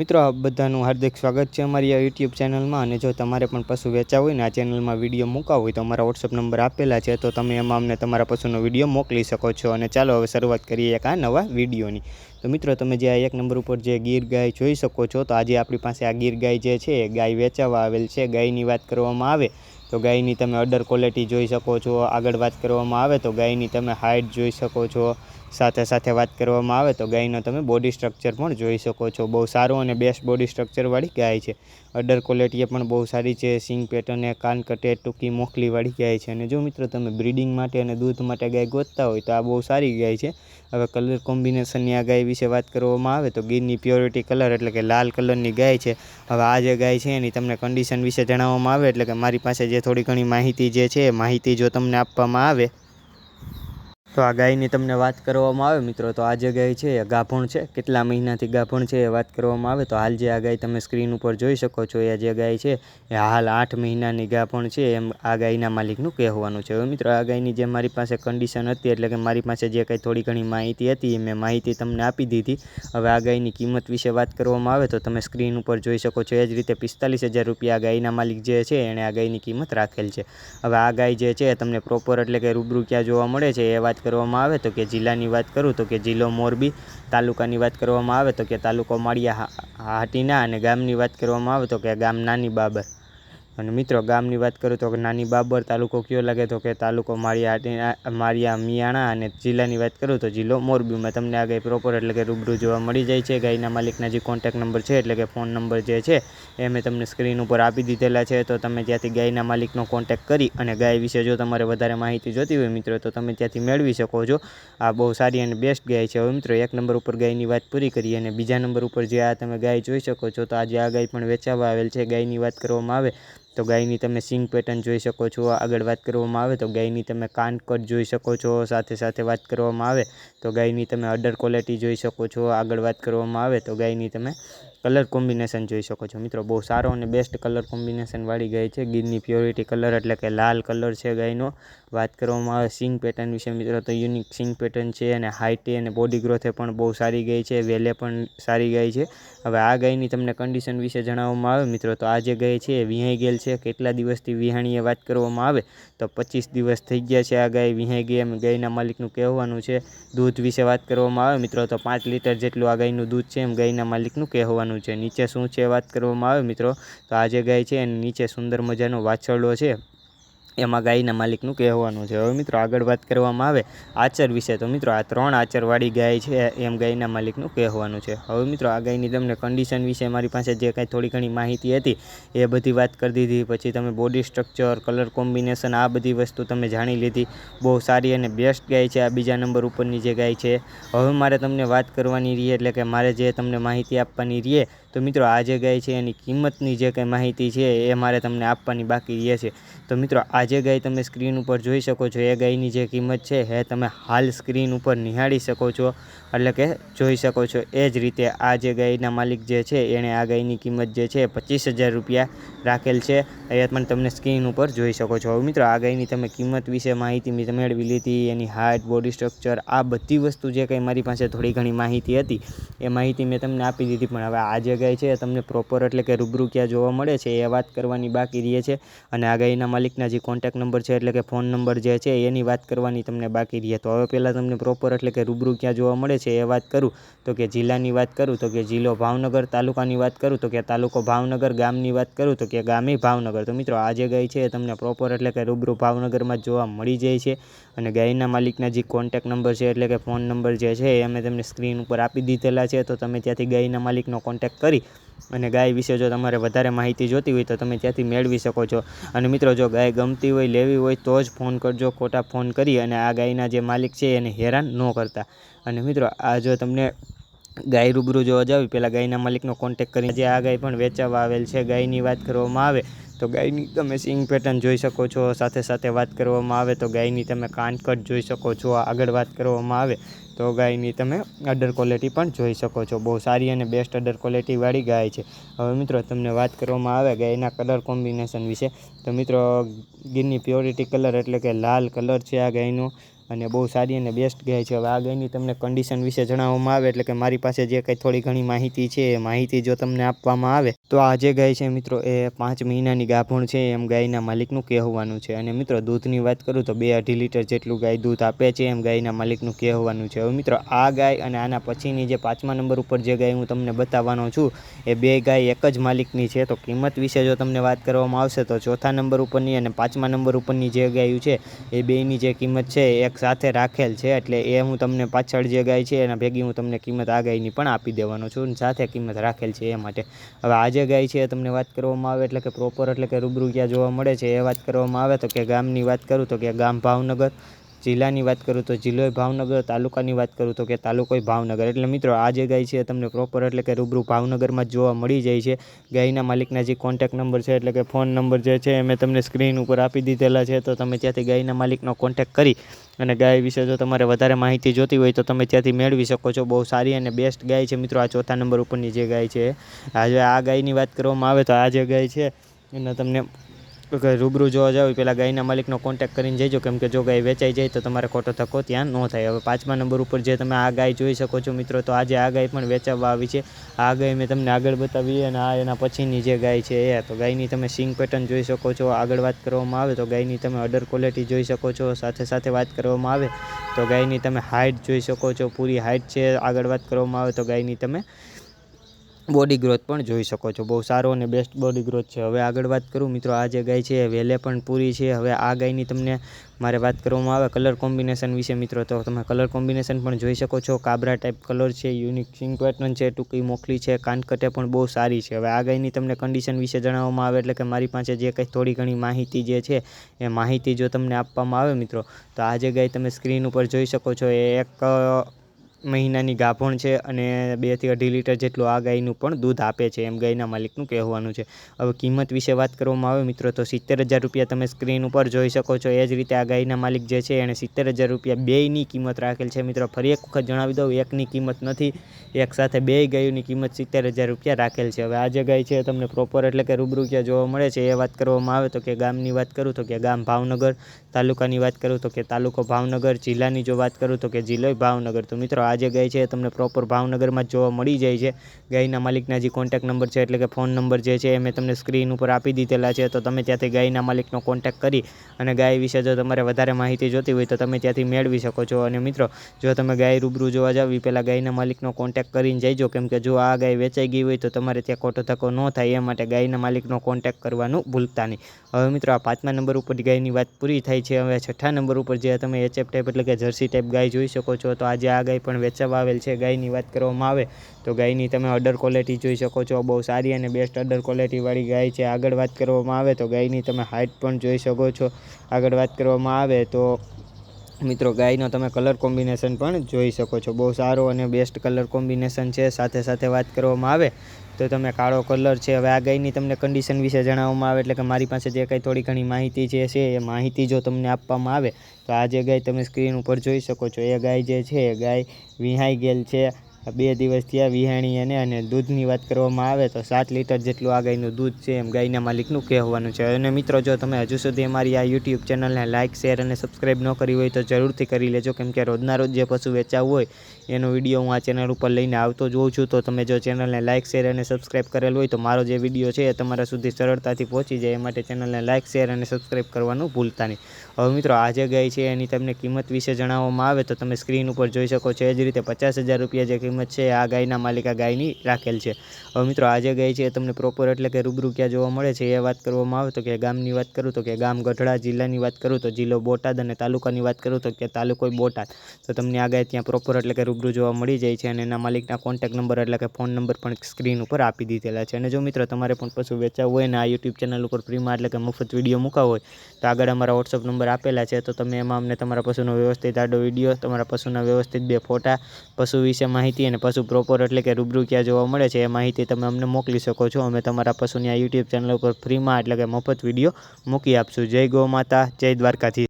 મિત્રો, આ બધાનું હાર્દિક સ્વાગત છે અમારી આ યુટ્યુબ ચેનલમાં અને જો તમારે પણ પશુ વેચા હોય ને, આ ચેનલમાં વીડિયો મૂકાવો હોય, તો અમારા વોટ્સઅપ નંબર આપેલા છે. તો તમે એમાં અમને તમારા પશુનો વીડિયો મોકલી શકો છો. અને ચાલો હવે શરૂઆત કરીએ એક આ નવા વિડીયોની તો મિત્રો, તમે જે આ એક નંબર ઉપર જે ગીર ગાય જોઈ શકો છો, તો આજે આપણી પાસે આ ગીર ગાય જે છે ગાય વેચાવા આવેલ છે. ગાયની વાત કરવામાં આવે, તો ગાયની તમે અડર ક્વોલિટી જોઈ શકો છો. આગળ વાત કરવામાં આવે, તો ગાયની તમે હાઇટ જોઈ શકો છો. સાથે સાથે વાત કરવામાં આવે તો ગાયનો તમે બોડી સ્ટ્રક્ચર પણ જોઈ શકો છો. બહુ સારું અને બેસ્ટ બોડી સ્ટ્રક્ચરવાળી ગાય છે. અડર ક્વોલિટી પણ બહુ સારી છે. સિંગ પેટર્ન એ કાન કટે, ટૂંકી મોખલીવાળી ગાય છે. અને જો મિત્રો તમે બ્રિડિંગ માટે અને દૂધ માટે ગાય ગોતતા હોય તો આ બહુ સારી ગાય છે. હવે કલર કોમ્બિનેશનની આ ગાય વિશે વાત કરવામાં આવે તો ગીરની પ્યોરિટી કલર એટલે કે લાલ કલરની ગાય છે. હવે આ જે ગાય છે એની તમને કન્ડિશન વિશે જણાવવામાં આવે એટલે કે મારી પાસે જે થોડી ઘણી માહિતી જે છે માહિતી જો તમને આપવામાં આવે તો આ ગાયની તમને વાત કરવામાં આવે મિત્રો, તો આ જે ગાય છે એ ગાભણ છે. કેટલા મહિનાથી ગાભણ છે એ વાત કરવામાં આવે, તો હાલ જે આ ગાય તમે સ્ક્રીન ઉપર જોઈ શકો છો, એ જે ગાય છે એ હાલ આઠ મહિનાની ગાભણ છે એમ આ ગાયના માલિકનું કહેવાનું છે. હવે મિત્રો, આ ગાયની જે મારી પાસે કન્ડિશન હતી, એટલે કે મારી પાસે જે કંઈ થોડી ઘણી માહિતી હતી, એ મેં માહિતી તમને આપી દીધી. હવે આ ગાયની કિંમત વિશે વાત કરવામાં આવે, તો તમે સ્ક્રીન ઉપર જોઈ શકો છો, એ જ રીતે પિસ્તાલીસ હજાર રૂપિયા આ ગાયના માલિક જે છે એણે આ ગાયની કિંમત રાખેલ છે. હવે આ ગાય જે છે તમને પ્રોપર એટલે કે રૂબરૂ ક્યાં જોવા મળે છે એ વાત કરવામાં આવે તો કે જિલ્લાની વાત કરું તો કે જિલ્લો મોરબી તાલુકાની વાત કરવામાં આવે તો કે તાલુકો માળિયા હાટીના અને ગામની વાત કરવામાં આવે તો કે ગામ નાની બાબર. અને મિત્રો, ગામની વાત કરું તો નાની બાબર તાલુકો કયો લાગે? તો કે તાલુકો માળિયા માળિયા મિયાણા અને જિલ્લાની વાત કરું તો જિલ્લો મોરબીમાં તમને આ ગાય પ્રોપર એટલે કે રૂબરૂ જોવા મળી જાય છે. ગાયના માલિકના જે કોન્ટેક નંબર છે, એટલે કે ફોન નંબર જે છે, એ મેં તમને સ્ક્રીન ઉપર આપી દીધેલા છે. તો તમે ત્યાંથી ગાયના માલિકનો કોન્ટેક કરી અને ગાય વિશે જો તમારે વધારે માહિતી જોતી હોય મિત્રો, તો તમે ત્યાંથી મેળવી શકો છો. આ બહુ સારી અને બેસ્ટ ગાય છે હવે મિત્રો. એક નંબર ઉપર ગાયની વાત પૂરી કરીએ અને બીજા નંબર ઉપર જે આ તમે ગાય જોઈ શકો છો, તો આજે આ ગાય પણ વેચાવા આવેલ છે. ગાયની વાત કરવામાં આવે તો ગાયની તમે સિંગ પેટર્ન જોઈ શકો છો. આગળ વાત કરવામાં આવે તો ગાયની તમે કાન કટ જોઈ શકો છો. સાથે સાથે વાત કરવામાં આવે તો ગાયની તમે અડર ક્વોલિટી જોઈ શકો છો. આગળ વાત કરવામાં આવે તો ગાયની તમે કલર કોમ્બિનેશન જોઈ શકો છો મિત્રો. બહુ સારો અને બેસ્ટ કલર કોમ્બિનેશનવાળી ગાય છે. ગીરની પ્યોરિટી કલર એટલે કે લાલ કલર છે ગાયનો. વાત કરવામાં આવે સિંગ પેટર્ન વિશે મિત્રો તો યુનિક સિંગ પેટર્ન છે અને હાઇટે અને બોડી ગ્રોથે પણ બહુ સારી ગાય છે. વેલે પણ સારી ગાય છે. હવે આ ગાયની તમને કન્ડિશન વિશે જણાવવામાં આવે મિત્રો તો આ જે ગાય છે એ વિહાઈ ગયેલ છે. કેટલા દિવસથી વિહાણીએ વાત કરવામાં આવે તો પચીસ દિવસ થઈ ગયા છે આ ગાય વિહાઈ ગઈ. એમ ગાયના માલિકનું કહેવાનું છે. દૂધ વિશે વાત કરવામાં આવે મિત્રો તો પાંચ લીટર જેટલું આ ગાયનું દૂધ છે એમ ગાયના માલિકનું કહેવાનું કરવાનું છે. નીચે શું છે વાત કરવામાં આવે મિત્રો? તો આ જે ગાય છે એની નીચે સુંદર મજાનો વાછરડો છે. એમાં ગાયના માલિકનું કહેવાનું છે. હવે મિત્રો આગળ વાત કરવામાં આવે આચર વિશે. તો મિત્રો આ ત્રણ આચરવાળી ગાય છે, એમ ગાયના માલિકનું કહેવાનું છે. હવે મિત્રો આ ગાયની તમને કન્ડિશન વિશે મારી પાસે જે કાંઈ થોડી ઘણી માહિતી હતી, એ બધી વાત કરી દીધી. પછી તમે બોડી સ્ટ્રક્ચર કલર કોમ્બિનેશન આ બધી વસ્તુ તમે જાણી લીધી. બહુ સારી અને બેસ્ટ ગાય છે આ બીજા નંબર ઉપરની જે ગાય છે. હવે મારે તમને વાત કરવાની રહી, એટલે કે મારે જે તમને માહિતી આપવાની રહે તો મિત્રો, આ જે ગાય છે, એની કિંમતની જે કંઈ માહિતી છે, એ મારે તમને આપવાની બાકી રહે છે. તો મિત્રો, આ જે ગાય તમે સ્ક્રીન ઉપર જોઈ શકો છો, એ ગાયની જે કિંમત છે, એ તમે હાલ સ્ક્રીન ઉપર નિહાળી શકો છો. એટલે કે જોઈ શકો છો, એ જ રીતે આ જે ગાયના માલિક જે છે, એણે આ ગાયની કિંમત જે છે પચીસ હજાર રૂપિયા રાખેલ છે. એ પણ તમને સ્ક્રીન ઉપર જોઈ શકો છો. હવે મિત્રો, આ ગાયની તમે કિંમત વિશે માહિતી મેં, મેળવી લીધી, એની હાઇટ બોડી સ્ટ્રક્ચર, આ બધી વસ્તુ જે કંઈ મારી પાસે થોડી ઘણી માહિતી હતી, એ માહિતી મેં તમને આપી દીધી. પણ હવે આ જે ગાય છે, તમને પ્રોપર એટલે કે રૂબરૂ ક્યાં જોવા મળે છે એ વાત કરવાની બાકી રહે છે. અને આ ગાયના માલિકના જે કોન્ટેક નંબર છે એટલે કે ફોન નંબર જે છે એની વાત કરવાની તમને બાકી રહે. તો હવે પહેલાં તમને પ્રોપર એટલે કે રૂબરૂ ક્યાં જોવા મળે છે એ વાત કરું. તો કે જિલ્લાની વાત કરું, તો કે જિલ્લો ભાવનગર તાલુકાની વાત કરું, તો કે તાલુકો ભાવનગર ગામની વાત કરું, તો કે ગામે ભાવનગર. તો મિત્રો આ જે ગાય છે એ તમને પ્રોપર એટલે કે રૂબરૂ ભાવનગરમાં જોવા મળી જાય છે. અને ગાયના માલિકના જે કોન્ટેક નંબર છે એટલે કે ફોન નંબર જે છે એ અમે તમને સ્ક્રીન ઉપર આપી દીધેલા છે. તો તમે ત્યાંથી ગાયના માલિકનો કોન્ટેક કરી અને ગાય વિશે જો તમારે વધારે માહિતી જોતી હોય તો તમે ત્યાંથી મેળવી શકો છો. અને મિત્રો, જો ગાય ગમતી હોય, લેવી હોય, તો જ ફોન કરજો. ખોટા ફોન કરી અને આ ગાયના જે માલિક છે, એને હેરાન ન કરતા. અને મિત્રો, આ જો તમને ગાય રૂબરૂ જોવા જાવ પહેલાં ગાયના માલિકનો કોન્ટેક કરીને જે આ ગાય પણ વેચાવા આવેલ છે. ગાયની વાત કરવામાં આવે તો ગાયની તમે સિંગ પેટર્ન જોઈ શકો છો, સાથે સાથે વાત કરવામાં આવે તો ગાયની તમે કાનકટ જોઈ શકો છો આગળ વાત કરવામાં આવે તો ગાયની તમે અડર ક્વોલિટી પણ જોઈ શકો છો. બહુ સારી અને બેસ્ટ અડર ક્વોલિટીવાળી ગાય છે. હવે મિત્રો તમને વાત કરવામાં આવે ગાયના કલર કોમ્બિનેશન વિશે, તો મિત્રો, ગીરની પ્યોરિટી કલર એટલે કે લાલ કલર છે આ ગાયનો. અને બહુ સારી અને બેસ્ટ ગાય છે. હવે આ ગાયની તમને કન્ડિશન વિશે જણાવવામાં આવે, એટલે કે મારી પાસે જે કંઈ થોડી ઘણી માહિતી છે, એ માહિતી જો તમને આપવામાં આવે, તો આ જે ગાય છે મિત્રો, એ પાંચ મહિનાની ગાભણ છે. એમ ગાયના માલિકનું કહેવાનું છે. અને મિત્રો, દૂધની વાત કરું તો બે અઢી લીટર જેટલું ગાય દૂધ આપે છે, એમ ગાયના માલિકનું કહેવાનું છે. હવે મિત્રો, આ ગાય અને આના પછીની જે પાંચમા નંબર ઉપર જે ગાય હું તમને બતાવવાનો છું, એ બે ગાય એક જ માલિકની છે. તો કિંમત વિશે જો તમને વાત કરવામાં આવશે, તો ચોથા નંબર ઉપરની અને પાંચમા નંબર ઉપરની જે ગાયું છે, એ બેયની જે કિંમત છે, એક સાથે રાખેલ છે, એટલે એ હું તમને પાછળ જે ગાય છે, એના ભેગી હું તમને કિંમત આ પણ આપી દેવાનો છું અને સાથે કિંમત રાખેલ છે એ માટે. હવે આ જે ગાય છે તમને વાત કરવામાં આવે એટલે કે પ્રોપર એટલે કે રૂબરૂ ક્યાં જોવા મળે છે એ વાત કરવામાં આવે તો કે ગામની વાત કરું તો કે ગામ ભાવનગર જિલ્લાની વાત કરું તો જિલ્લોય ભાવનગર, તાલુકાની વાત કરું તો કે તાલુકોય ભાવનગર. એટલે મિત્રો, આ જે ગાય છે તમને પ્રોપર એટલે કે રૂબરૂ ભાવનગરમાં જોવા મળી જાય છે. ગાયના માલિકના જે કોન્ટેક નંબર છે એટલે કે ફોન નંબર જે છે એ મેં તમને સ્ક્રીન ઉપર આપી દીધેલા છે. તો તમે ત્યાંથી ગાયના માલિકનો કોન્ટેક કરી અને ગાય વિશે જો તમારે વધારે માહિતી જોતી હોય તો તમે ત્યાંથી મેળવી શકો છો. બહુ સારી અને બેસ્ટ ગાય છે મિત્રો આ ચોથા નંબર ઉપરની જે ગાય છે. આજે આ ગાયની વાત કરવામાં આવે તો આ જે ગાય છે એના તમને રૂબરૂ જોવા જાવ પહેલાં ગાયના માલિકનો કોન્ટેક કરીને જઈજો કેમ કે જો ગાય વેચાઈ જાય તો તમારે ખોટો ધક્કો ત્યાં ન થાય. હવે પાંચમા નંબર ઉપર જે તમે આ ગાય જોઈ શકો છો મિત્રો, તો આજે આ ગાય પણ વેચાવવા આવી છે. આ ગાય મેં તમને આગળ બતાવી અને આ એના પછીની જે ગાય છે એ, તો ગાયની તમે સિંગ પેટર્ન જોઈ શકો છો. આગળ વાત કરવામાં આવે તો ગાયની તમે અડર ક્વોલિટી જોઈ શકો છો. સાથે સાથે વાત કરવામાં આવે તો ગાયની તમે હાઇટ જોઈ શકો છો. પૂરી હાઇટ છે. આગળ વાત કરવામાં આવે તો ગાયની તમે બોડી ગ્રોથ પણ જોઈ શકો છો. બહુ સારો અને બેસ્ટ બોડી ગ્રોથ છે. હવે આગળ વાત કરું. મિત્રો, આ જે ગાય છે વેલે પણ પૂરી છે. હવે આ ગાયની તમને મારે વાત કરવામાં આવે કલર કોમ્બિનેશન વિશે. મિત્રો, તો તમે કલર કોમ્બિનેશન પણ જોઈ શકો છો. કાબરા ટાઈપ કલર છે યુનિક પેટર્ન છે, ટૂંકી મોકલી છે, કાનકટે પણ બહુ સારી છે. હવે આ ગાયની તમને કન્ડિશન વિશે જણાવવામાં આવે એટલે કે મારી પાસે જે કંઈ થોડી ઘણી માહિતી જે છે, એ માહિતી જો તમને આપવામાં આવે મિત્રો, તો આ જે ગાય તમે સ્ક્રીન ઉપર જોઈ શકો છો, એ એક મહિનાની ગાભણ છે અને બેથી અઢી લીટર જેટલું આ ગાયનું પણ દૂધ આપે છે એમ ગાયના માલિકનું કહેવાનું છે. હવે કિંમત વિશે વાત કરવામાં આવે મિત્રો, તો સિત્તેર હજાર રૂપિયા તમે સ્ક્રીન ઉપર જોઈ શકો છો. એ જ રીતે આ ગાયના માલિક જે છે એણે સિત્તેર હજાર રૂપિયા બેયની કિંમત રાખેલ છે. મિત્રો, ફરી એક વખત જણાવી દઉં, એકની કિંમત નથી, એક સાથે બે ગાયોની કિંમત સિત્તેર હજાર રૂપિયા રાખેલ છે. હવે આ જે ગાય છે તમને પ્રોપર એટલે કે રૂબરૂ જોવા મળે છે. એ વાત કરવામાં આવે તો કે ગામની વાત કરું તો કે ગામ ભાવનગર, તાલુકાની વાત કરું તો કે તાલુકો ભાવનગર, જિલ્લાની જો વાત કરું તો કે જિલ્લો ભાવનગર. તો મિત્રો આ જે ગાય છે તમને પ્રોપર ભાવનગરમાં જ જોવા મળી જાય છે. ગાયના માલિકના જે કોન્ટેક નંબર છે, એટલે કે ફોન નંબર જે છે, એ મેં તમને સ્ક્રીન ઉપર આપી દીધેલા છે. તો તમે ત્યાંથી ગાયના માલિકનો કોન્ટેક કરી અને ગાય વિશે જો તમારે વધારે માહિતી જોતી હોય તો તમે ત્યાંથી મેળવી શકો છો. અને મિત્રો, જો તમે ગાય રૂબરૂ જોવા જાવ એ પહેલાં ગાયના માલિકનો કોન્ટેક કરીને જઈજો. કેમ કે જો આ ગાય વેચાઈ ગઈ હોય તો તમારે ત્યાં ખોટો ધક્કો ન થાય, એ માટે ગાયના માલિકનો કોન્ટેક કરવાનું ભૂલતા નહીં. હવે મિત્રો, આ પાંચમા નંબર ઉપર ગાયની વાત પૂરી થાય છે. હવે છઠ્ઠા નંબર ઉપર જે તમે એચએફ ટાઈપ એટલે કે જર્સી ટાઈપ ગાય જોઈ શકો છો, તો આજે આ ગાય પણ વેચાવા આવેલ છે, ગાયની વાત કરવામાં આવે તો ગાયની તમે અડર ક્વોલિટી જોઈ શકો છો, બહુ સારી અને બેસ્ટ અડર ક્વોલિટીવાળી ગાય છે. આગળ વાત કરવામાં આવે તો ગાયની તમે હાઇટ પણ જોઈ શકો છો. આગળ વાત કરવામાં આવે તો મિત્રો, ગાયનો તમે કલર કોમ્બિનેશન પણ જોઈ શકો છો. બહુ સારો અને બેસ્ટ કલર કોમ્બિનેશન છે. સાથે સાથે વાત કરવામાં આવે તો તમે કાળો કલર છે. હવે આ ગાયની તમને કન્ડિશન વિશે જણાવવામાં આવે એટલે કે મારી પાસે જે કંઈ થોડી ઘણી માહિતી જે છે, એ માહિતી જો તમને આપવામાં આવે તો આ જે ગાય તમે સ્ક્રીન ઉપર જોઈ શકો છો. એ ગાય જે છે, એ ગાય વિહાઈ ગયેલ છે. બે દિવસ થયા વિહાણી અને અને દૂધની વાત કરવામાં આવે તો સાત લીટર જેટલું આ ગાયનું દૂધ છે એમ ગાયના માલિકનું કહેવાનું છે. અને મિત્રો, જો તમે હજુ સુધી અમારી આ યુટ્યુબ ચેનલને લાઇક શેર અને સબસ્ક્રાઈબ ન કરી હોય તો જરૂરથી કરી લેજો, કેમ કે રોજના રોજ જે પશુ વેચાવું હોય એનો વીડિયો હું આ ચેનલ ઉપર લઈને આવતો જોઉં છું, તો તમે જો ચેનલને લાઇક શેર અને સબસ્ક્રાઈબ કરેલ હોય તો મારો જે વીડિયો છે એ તમારા સુધી સરળતાથી પહોંચી જાય. એ માટે ચેનલને લાઇક શેર અને સબસ્ક્રાઈબ કરવાનું ભૂલતા નહીં. હવે મિત્રો, આ જે ગાય છે એની તમને કિંમત વિશે જણાવવામાં આવે તો તમે સ્ક્રીન ઉપર જોઈ શકો છો. એ જ રીતે પચાસ હજાર રૂપિયા જે કિંમત છે આ ગાયના માલિકા ગાયની રાખેલ છે. હવે મિત્રો, આ જે ગાય છે એ તમને પ્રોપર એટલે કે રૂબરૂ ક્યાં જોવા મળે છે એ વાત કરવામાં આવે તો કે ગામની વાત કરું તો કે ગામ ગઢડા જિલ્લાની વાત કરું તો જિલ્લો બોટાદ અને તાલુકાની વાત કરું તો કે તાલુકો બોટાદ. તો તમને આ ત્યાં પ્રોપર એટલે કે રૂબરૂ જોવા મળી જાય છે અને એના માલિકના કોન્ટેક નંબર એટલે કે ફોન નંબર પણ સ્ક્રીન ઉપર આપી દીધેલા છે. અને જો મિત્રો તમારે પણ પશુ વેચાવવું હોય ને આ યુટ્યુબ ચેનલ ઉપર ફ્રીમાં એટલે કે મફત વીડિયો મૂકાવો હોય, તો આગળ અમારા વોટ્સઅપ નંબર આપેલા છે. તો તમે એમાં અમને તમારા પશુનો વ્યવસ્થિત આડો વીડિયો તમારા પશુના વ્યવસ્થિત બે ફોટા, પશુ વિશે માહિતી અને પશુ પ્રોપર એટલે કે રૂબરૂ ક્યાં જોવા મળે છે એ માહિતી તમે અમને મોકલી શકો છો. અમે તમારા પશુની આ યુટ્યુબ ચેનલ ઉપર ફ્રીમાં એટલે કે મફત વીડિયો મૂકી આપશું. જય ગૌ માતા, જય દ્વારકાથી